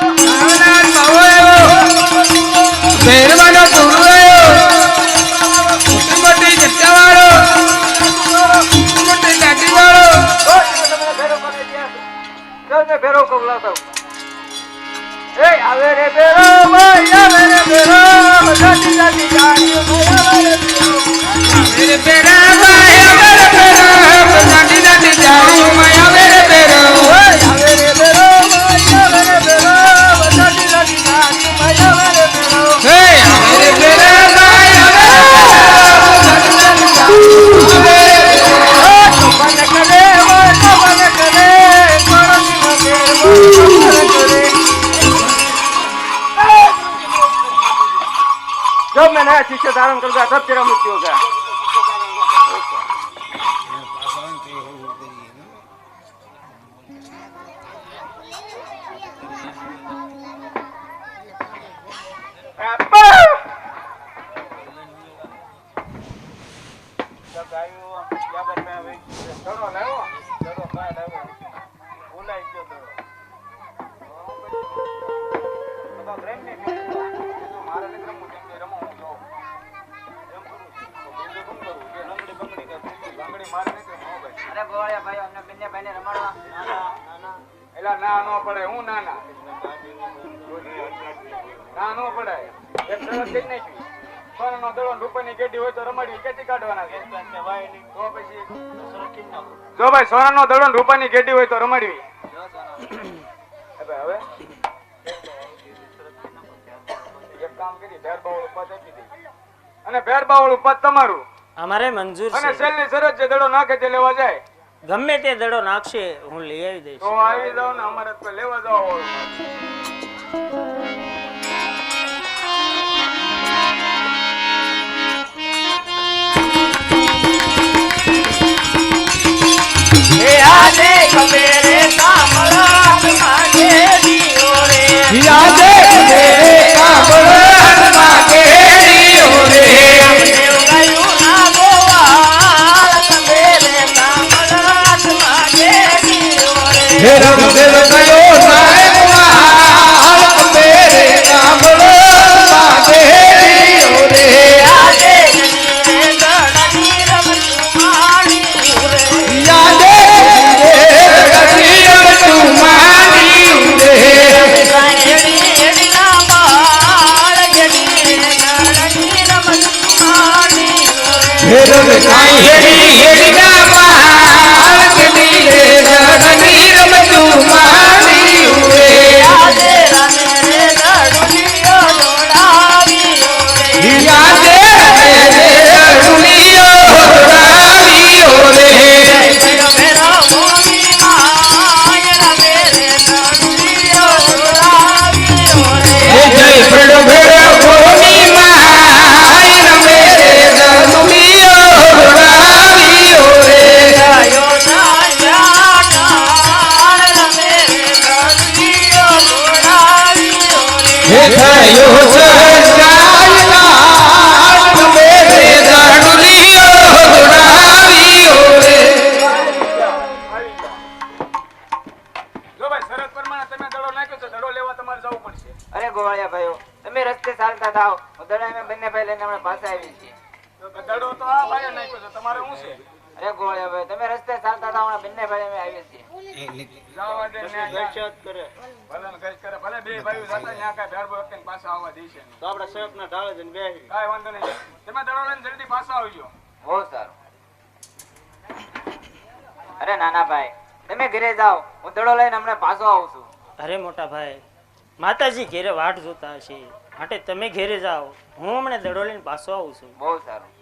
না मैं नया शिष्य धारण करूंगा तब तेरा मृत्यु होगा સોનાનો દડો ને રૂપિયાની ગેડી હોય તો રમાડવી. હવે? એક કામ કરી ભેર બાવળ પદ આપી દઈ અને ભેર બાવળ પદ તમારું. અમારે મંજૂર અને છે. છેલ્લી શરત જે દડો નાખે તે લેવા જાય. ગમે તે દડો નાખશે હું લઈ આવી દઈશ. તો આવી જાવ ને અમારે તો લેવા જાવ યાદે મેરે કાબળ માગેરી ઓરે હેરમ દેવ કયો સાહેબ તો આપડા શેપ ના ઢાળે જઈને બેસી કાંઈ વાંધો નહીં. તમે દડો લઈને જલ્દી પાછા આવજો. બહુ સારું. અરે નાના ભાઈ તમે ઘરે જાઓ. હું દડો લઈને હમણાં પાછો આવું છું. અરે મોટા ભાઈ માતાજી ઘેરે વાટ જોતા હશે. માટે તમે ઘેરે જાઓ. હું હમણાં દડો લઈને પાછો આવું છું. બહુ સારું.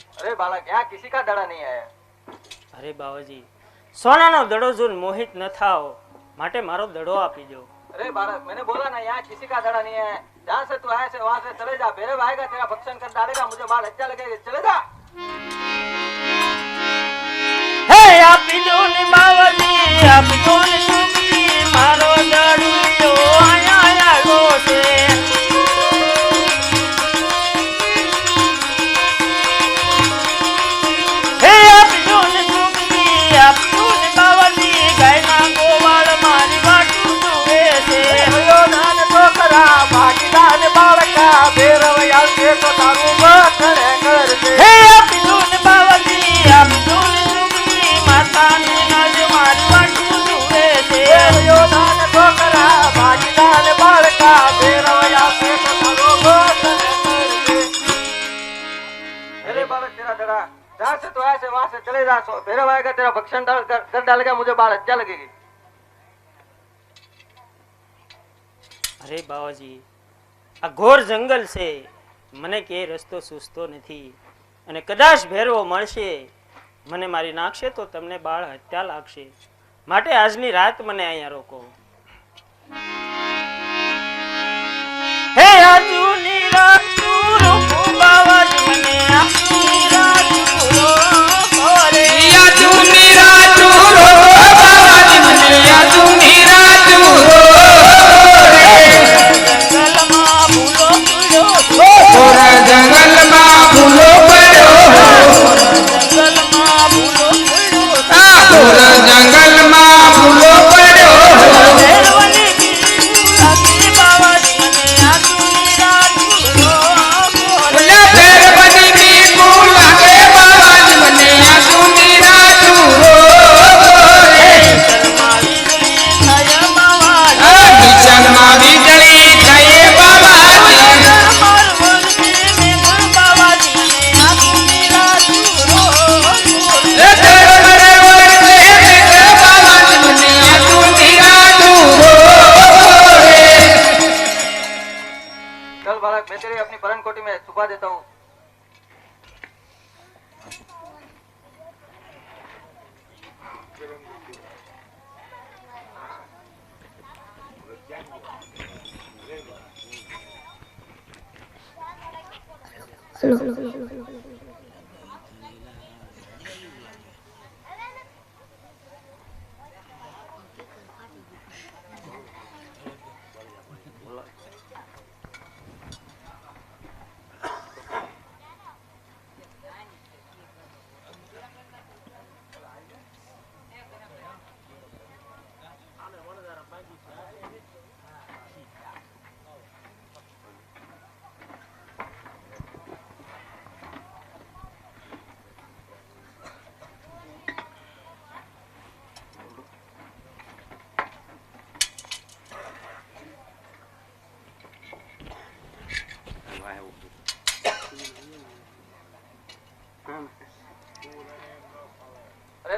अरे बालक यहाँ किसी का दड़ा नहीं आया અરે બાવાજી સોનાનો દડો જોઈને મોહિત ન થાઓ માટે મારો દડો આપી દો अरे बालक मैंने बोला ना यहाँ किसी का दड़ा नहीं है जहाँ से तू आया से वहाँ से चले जा भैरव आएगा तेरा भक्षण कर डालेगा मुझे बाल अच्छा लगेगा चले जा चले जा सो- भैरव आएगा तेरा भक्षण डाल कर, कर डालेगा मुझे बाल अच्छा लगेगी અરે બાવાજી આ ઘોર જંગલ છે મને કે રસ્તો સૂઝતો નથી અને કદાચ ભેરવો મળશે મને મારી નાખશે તો તમને બાળ હત્યા લાગશે માટે આજની રાત મને અહીંયા રોકો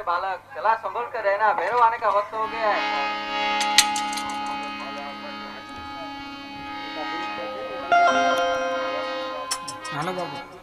बालक चला संभल कर रहना भैरव आने का वक्त हो गया है। हेलो बाबू।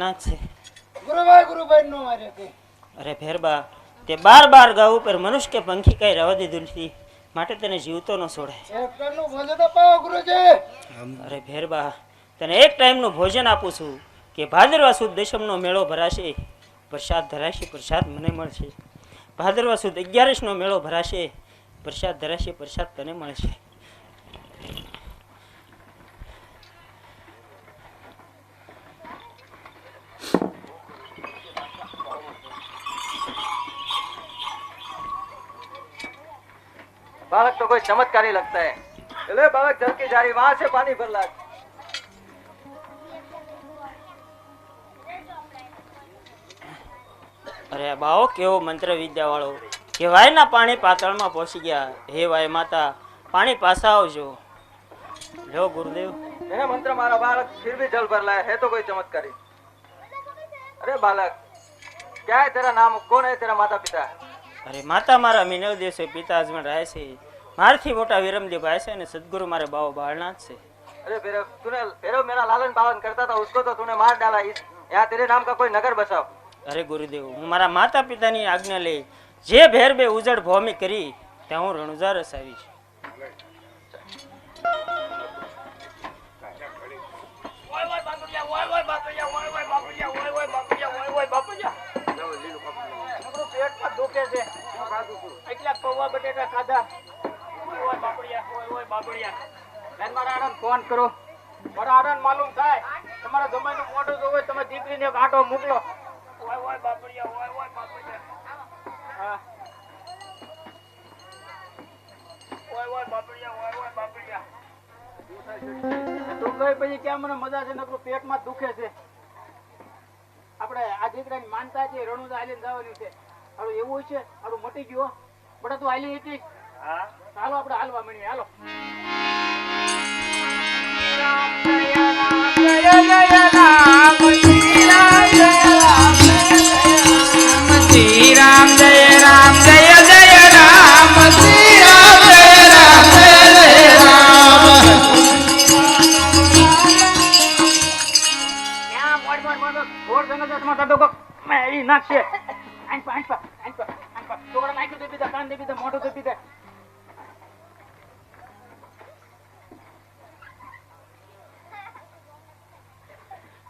બાવો છે. ગુરુભાઈ ગુરુભાઈ નો મારે કે. અરે ભેરબા તે બાર બાર ગાઉ ઉપર મનુષ્ય કે પંખી કઈ રવા દીધું નથી. માટે તેને જીવતો ન ગુરુજી. અરે ભેરબા તને એક ટાઈમનું ભોજન આપું છું કે ભાદરવા સુદ દશમનો મેળો ભરાશે. પ્રસાદ ધરાશે પ્રસાદ મને મળશે. ભાદરવા સુદ અગિયારસનો મેળો ભરાશે પ્રસાદ ધરાશે પ્રસાદ તને મળશે. बालक तो कोई चमत्कारी लगता है चले बालक जल की जा रही वहां से पानी भर ला અરે આ બાવો કેવો મંત્ર વિદ્યા વાળો કે વાયના પાણી પાતાળમાં પહોંચી ગયા હે વાય માતા પાણી પાછા આવજો લો ગુરુદેવ मैंने मंत्र मारा बालक फिर भी जल भर लाया है तो कोई चमत्कारी अरे बालक क्या है तेरा नाम कौन है तेरा माता पिता અરે માતા મારા મિનવ દેશે પિતા અજમણ રહે છે. મારથી મોટા વિરમદેવ ભાઈ છે અને સદગુરુ મારે બાવો બાળનાથ છે. અરે ભૈરવ તૂને ભૈરવ મેરા લાલન પાલન કરતા હતા ઉસકો તો તૂને માર ડાલા યા તેરે નામ કા કોઈ નગર બસાવ અરે ગુરુદેવ હું મારા માતા પિતાની આજ્ઞા લઈ જે ભેર બે ઉજળ ભૂમિ કરી ત્યાં હું રણુજા રસાવીશ. ઓય ઓય બાપુજા ઓય ઓય બાપુજા ઓય ઓય બાપુજા ઓય ઓય બાપુજા પેટમાં દુખે છે. એટલા પૌવા બટેટા ખાધા. થાય. તમારા જમાઈનું મોઢું જોવે તમે મજા છે? નકરું પેટમાં દુખે છે. આપણે આ દીકરાની માનતા છે, રણુદા હાલીને જવાનું છે. હારું એવું છે હાલો મટી ગયો બડા તું હાલી હતી ચાલો આપણે હાલવા મળીએ હાલો શ્રી રામ જય રામ જય જય રામ શ્રી રામ જય રામ જય જય રામ મોડ મોડ મોડ કાઢો કોક મેં નાખશે આઈન પા આઈન છોકરા નાખ્યું દે બીજા કાન દે બીજા મોઢું દે બીજા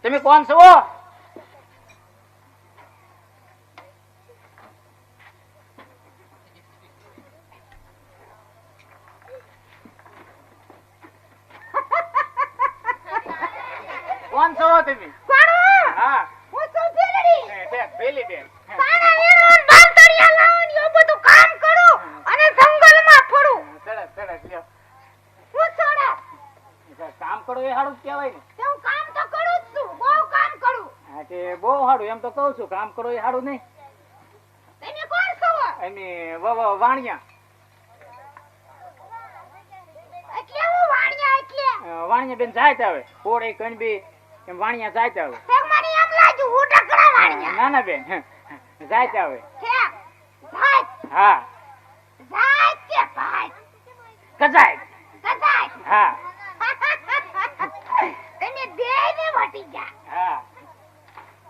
તમે કોણ છો? કોણ છો તમે? હા. હું છે, પેલી બેન હે. સરસ સરસ લ્યો કામ કરો એ સારું જ કહેવાય ને હા તે બહુ સારું એમ તો કઉ છું કામ કરો એ સારું નહીં. વ- વાણિયા. વાણિયા બેન જાય આવે. કોળે કણબી એમ વાણિયા જાય આવે. ના ના બેન જાય આવે. હા કજાય હા તમે બેયને વટી ગયા હા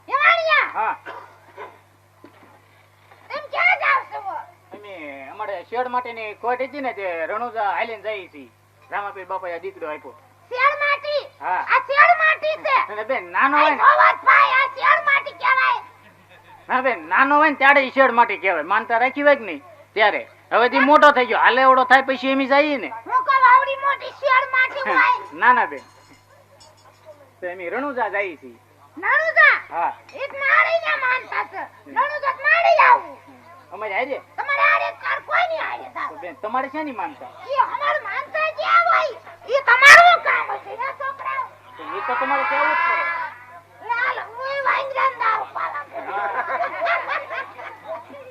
એ વાણિયા હા એમ ક્યાં જાવ છો અમે અમારે શેડ માટેની કોટ હતી ને તે રણુજા હાલીને જઈ છીએ રામાપીર બાપાએ દીકરો આપ્યો. શેડ માટી? હા. આ શેડ માટી છે. અને બેન નાનો હોય ને અવાજ ભાઈ આ શેડ માટી કહેવાય. ના બેન નાનો હોય ને ત્યારે શેડ માટી કહેવાય. માનતા રાખી હોય કે નહીં? ત્યારે. હવે થી મોટો થઈ ગયો. હાલે એવડો થાય પછી એમ જઈએ ને. હું કહું આવડી મોટી શેડ માટી હોય. ના ના બેન. તો એમ રણુજા જઈ છીએ રણુજા? હા. એક મારી ને માનતા છે. રણુજા મારી આવું. અમારે આજે તમારે આરે કાર કોઈ નહીં આરે તો જાવ બેન તમારે માનતા? એ અમાર માનતા જે હોય? એ તમારું કામ હશે ને છોકરાઓ? તો એ તો તમારે કેવું જ પડે. લાલ હું વાંદરા દારૂ પાલા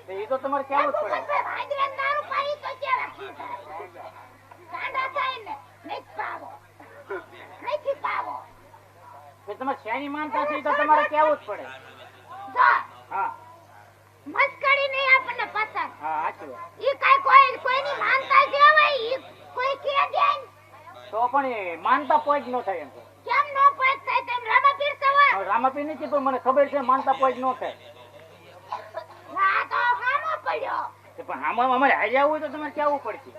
તો એ તો તમારે કેવું જ પડે. વાંદરા દારૂ પાડી તો કેવા ખીજાય થાય ને નહીં પાવો. નહીં પાવો. તો તમારે શેની માનતા છે તો તમારે કેવું જ પડે. હા. મસ્કરી નહીં આપણને પસંદ હા ઈ કાઈ કોઈ કોઈની માનતા છે હોય ઈ કોઈ કે દે તો પણ માનતા પોઈન્ટ ન થાય એમ કેમ નો પોઈન્ટ થાય? તેમ રામા પીરસવા રામાપીર નથી પણ મને ખબર છે માનતા પોઈન્ટ ન થાય. ના તો હામો પડ્યો. પણ આમાં અમારે હારી હોય તો તમારે કેવું પડશે?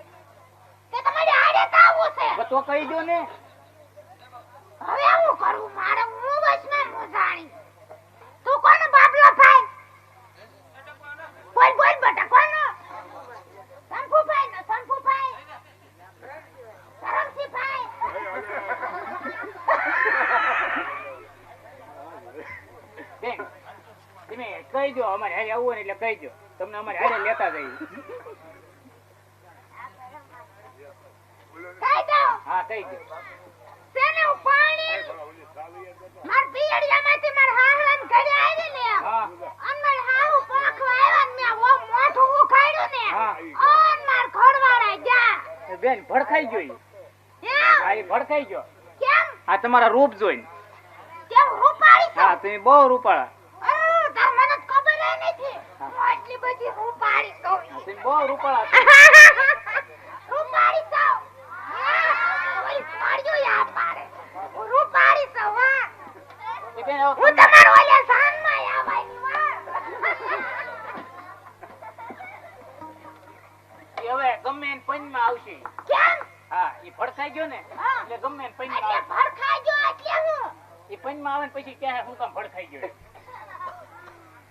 કે તમારે આડે તો છે. તો કહી દો ને. હવે હું કરું મારે હું વચમાં મોજાણી તું કોનો બાબલો ભાઈ બોલ બોલ બટા કોનો સંપુભાઈ નો સંપુભાઈ કરમસીભાઈ બેન તમે કહી દો અમારે હારે આવવું એટલે કહી દો તમને અમારે હારે લેતા જઈએ. હા કહી દો સેને પાણી? માર પિયડિયામાંથી માર હાહરાન ઘરે આવી ને. હા. હાહુ પાંખવા આવ્યા ને મેં વો મોઢું ઉખાડ્યું ને. હા. માર ખોડવાળા ગયા બેન ભડકાઈ ગયો હા એ ભડકાઈ ગયો. કેમ? આ તમારા રૂપ જોઈને. કેમ રૂપાળી હા તમે બહુ રૂપાળા. બહુ રૂપાળા રૂપાળી છું ઓલી પાડ્યું યા પાડે રૂપાળી છું હા એ હવે હું તમારો ઓલે સાનમાં આવવાની વાત હવે ગમે પંચમાં આવશે કેમ હા એ ભડકાઈ ગયો ને હા. એટલે ગમે ભડકાઈ ગયો એટલે હું એ પંચમાં આવે ને પછી ક્યાં હું કામ ભડકાઈ ગયો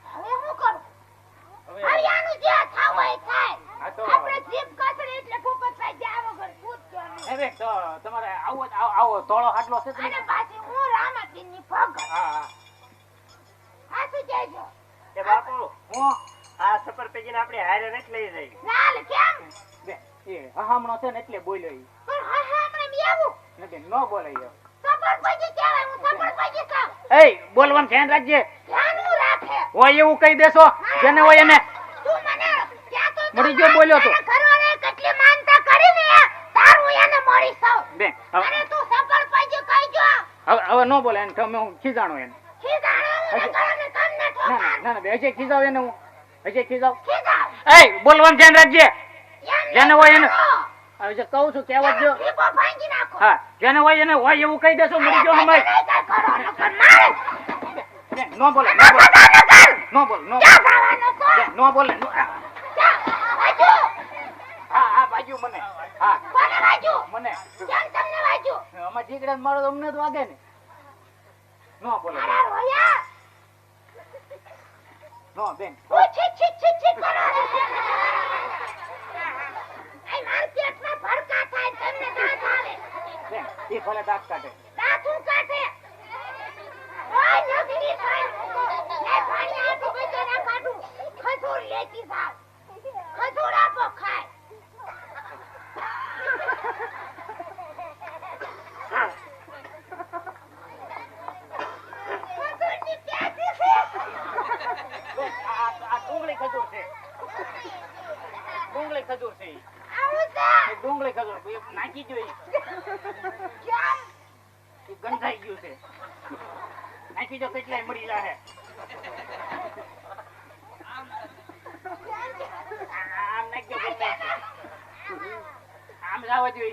હવે હું કરું હવે હવે આનું જે થાવ હોય એ થાય હા તો- આપણે જીભ કચડી એટલે ભૂપતભાઈ જ્યાં વગર પૂછજો નહીં. હે બેન તો તમારે આવો તોળો આટલો છે અને પાછી હું રામાપીરની ભગત હા હા. સાચું કહેજો એ બાપુ હું. આ સફર પેજીને આપણે હારે નથી લઈ જઈ. લાલ કેમ? બે એ હહામણો છે ને એટલે બોલ્યો ઈ. પણ હહામણે હમણાં ને બેન ન બોલે ઈ. પેજી કહેવાય હું સફરભાઈ છું એય બોલવાનું ધ્યાન રાખજે. ધ્યાન હું રાખે. હોય એવું કહી દેશો જેને હોય એને તું મને ક્યાં તો મળી ગયો બોલ્યો તો. તારા ઘરવાળાએ કેટલી માનતા કરી ને તારું એને મળી સૌ બેન હવે અને તું સફરભાઈ કહી જો હવે ન બોલે એને તમે હું ખીજાણો એને. ને તમને ના ના ઠોકાર ના ના બે હજી ખીજાવ એને હું. હજી ખીજાવ. ખીજાવ? બોલવાનું ધ્યાન રાખજે. જેને હોય એને હવે કહું છું કહેવત જો હા જેને હોય એને હોય એવું કહી દેશો ગયો સમય મારે. બેન, ન બોલે નો બોલે. ન બોલે ન બોલે. ન- હા. હા બાજુ મને. હા. કોને બાજુ? મને. કેમ તમને બાજુ? અમાર જીગડા મારો તો અમને જ વાગે ને. ન બોલે મારા રોયા. ન બેન હું છીક છીક છીક છીક કરો. આ મારા પેટમાં ભડકા થાય, તમને દાંત આવે. બેન એ ભલે દાંત કાઢે દાંત હું કાઢે. ઓય, નગરી થાય. લે, પાણી આપો, બધે ના કાઢું. ખજૂર લેતી જાવ. ખજૂર આપો, ખાય. ખજૂરની પ્યાદી છે. બેન, આ આ- આ ડુંગળી ખજૂર છે. ડુંગળી ખજૂર છે. ડુંગળી ખજૂર નાખી જો ઈ. કેમ? એ ગંધાઈ ગયું છે. નાખી જો કેટલાય મળી જાહે આમ નાખજો કેટલાય. આમ જાવા જો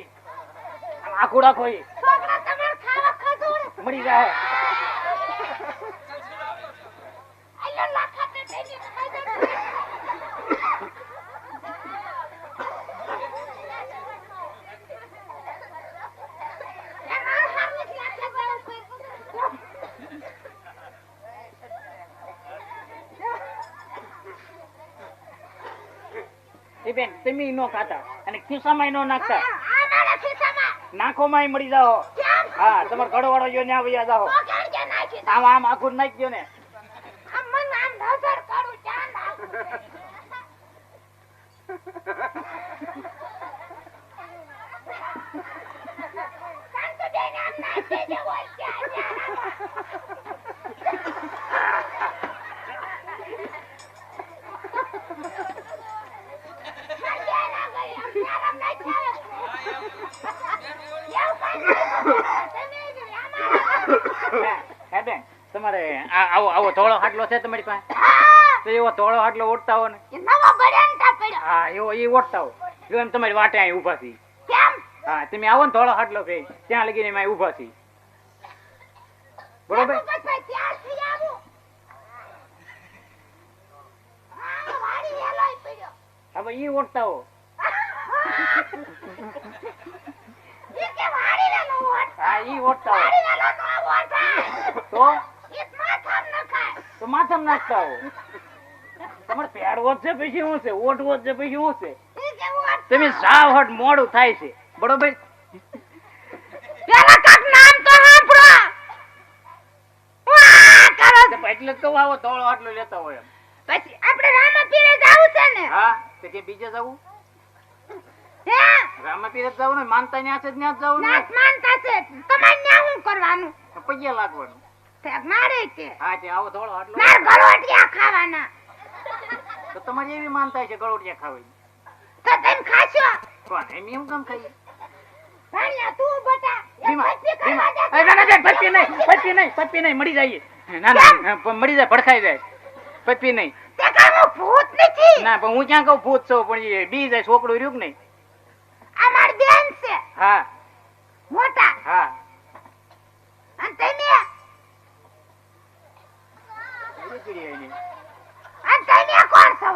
આમ આખું રાખો ઈ. છોકરા તમારે મળી જાહે આલો લાખા તે તેની ખજૂર. એમાં હારું જ લાગે બહુ કોઈ. એ બેન તમે નો ખાતા અને ખિસ્સામાં નો નાખતા. નાખો માં મળી જાઓ. હા તમારો ઘડો વાળો જો ન્યા વયા જાઓ? આમ આમ આખું નાખી દો ને. આમ મને આમ નજર કરું, ધ્યાન રાખું. શાંતુબેન, આમ નાખી દેજો, હોય ત્યાં, ત્યાં રાખો. ધ્યાન રાખો, આમ ત્યાં આમ નાખી આવે. એવું કાંઈ નહીં કરો. તમે જ આમાં હે, હે બેન તમારે આવો આવો ધોળો હાટલો છે તમારી પાસે? તો એવો ધોળો હાટલો ઓટતા હો ને એ. હા એવો એ ઓટતા હો. જો એમ તમારી વાટે અહીં ઊભા થી હા તમે આવો ને થોડો હાટલો ફે ત્યાં લગીને એમાં ઊભા છીએ બરોબર? હવે ઈ ઓટતા હો. હા ઈ ઓળતા હો વાડી વેલો નો ઓટ તો? તો માથામાં નાખતા હો તમારે પહેરવો જ છે પછી શું છે? ઓઢવો જ છે પછી શું છે? તમે સાવ હટ મોડું થાય છે. બરોબર? પેલા કાક નામ તો સાંભળો. તો એટલે કહું આવો થોડો આટલો લેતા હોય એમ. પછી આપણે રામાપીરે જાવું છે ને? હા તો કે બીજે જવું? રામાપીર જ જવું ને માનતા ન્યા છે જ જવું ને. માનતા છે. તમારે ન્યા હું કરવાનું? પગે લાગવાનું. મારે છે. હા તે આવો થોડો આટલો. માર ગળોટિયા ખાવાના. તો તમારી એવી માનતા છે ગળોટિયા ખાવી તો તેમ ખાશો? કોણ એમ એમ કેમ ખાઈએ ભાણિયા તું બટા પપ્પી નહીં, પપ્પી નહીં, પપ્પી નહીં, મરી જઈએ. ના, ના, હા, જાય, ભડખાઈ જાય. પપ્પી નહીં. ભૂત નથી. ના, પણ હું ક્યાં કહું ભૂત છું, પણ એ બી જાય, છોકરું રહ્યું નહીં? હા, મોટા હા. અને તમે અને તમે કોણ છો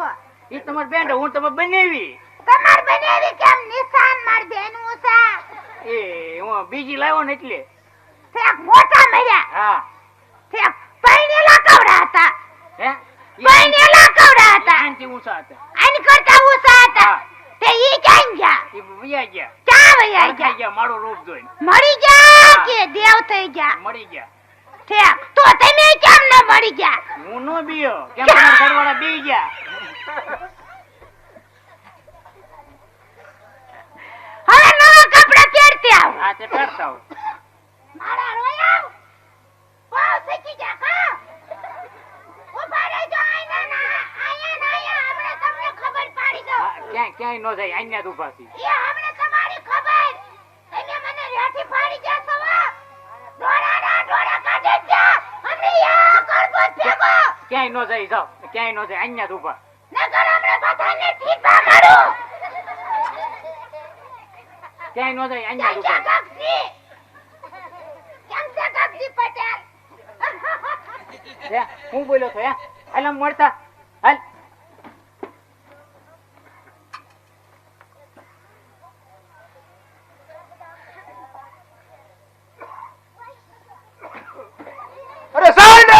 ઈ તમારી બેન હું તમે બનાવી. તમાર બનેવી કેમ નિશાન માર બેનું છે એ, હું બીજી લાવ્યો ને એટલે. ઠેક મોટા મર્યા હા. પૈણેલા કવડા હતા હે? પૈણેલા કવડા હતા આનથી ઊંચા હતા. આની કરતા ઊંચા હતા. તે ઈ ક્યાં ગયા ઈ વયા ગયા. ક્યાં વયા ગયા ગયા, મારું રૂપ જોઈને. મરી ગયા. કે દેવ થઈ ગયા મરી ગયા. ઠેક તો તમે કેમ ન મરી ગયા હું નો બીયો. કેમ તમારા ઘરવાળા બી ગયા? હવે નવા કપડા પહેરતી આવો હા, તે પહેરતા હોય. ક્યાંય ન જાય અહીંયા જ ઊભા છીએ. એ આપણે તમારી ખબર. તમે મને રેઠી પાડી ગયા છો વા ના ડોળા કાઢે ગયા. અમને યા કરબો ભેગો. ક્યાંય ન જાય જાઓ. ક્યાંય ન જાય બધાને ઠીકા મારું. ક્યાંય ન જાય કેમ છે પટેલ? હું બોલ્યો છો હે? હાલ મળતા હાલ અરે સાહેબ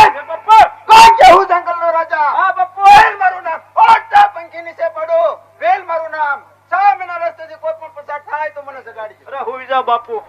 કોણ છે હું જંગલ નો રાજા હા બપ્પુ વેલ મારું નામ ઓટા પંખી નીચે પડો વેલ મારું નામ સામેના રસ્તેથી કોઈ પણ પસાર થાય તો મને જગાડી અરે હુઈ બાપુ.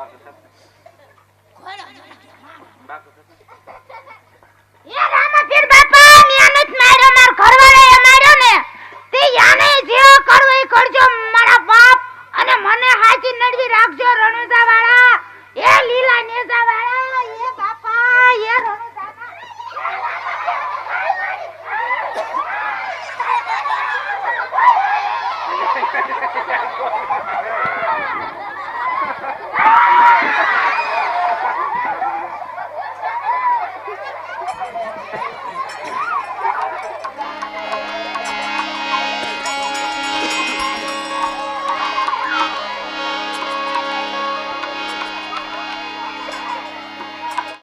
快点！快点！妈。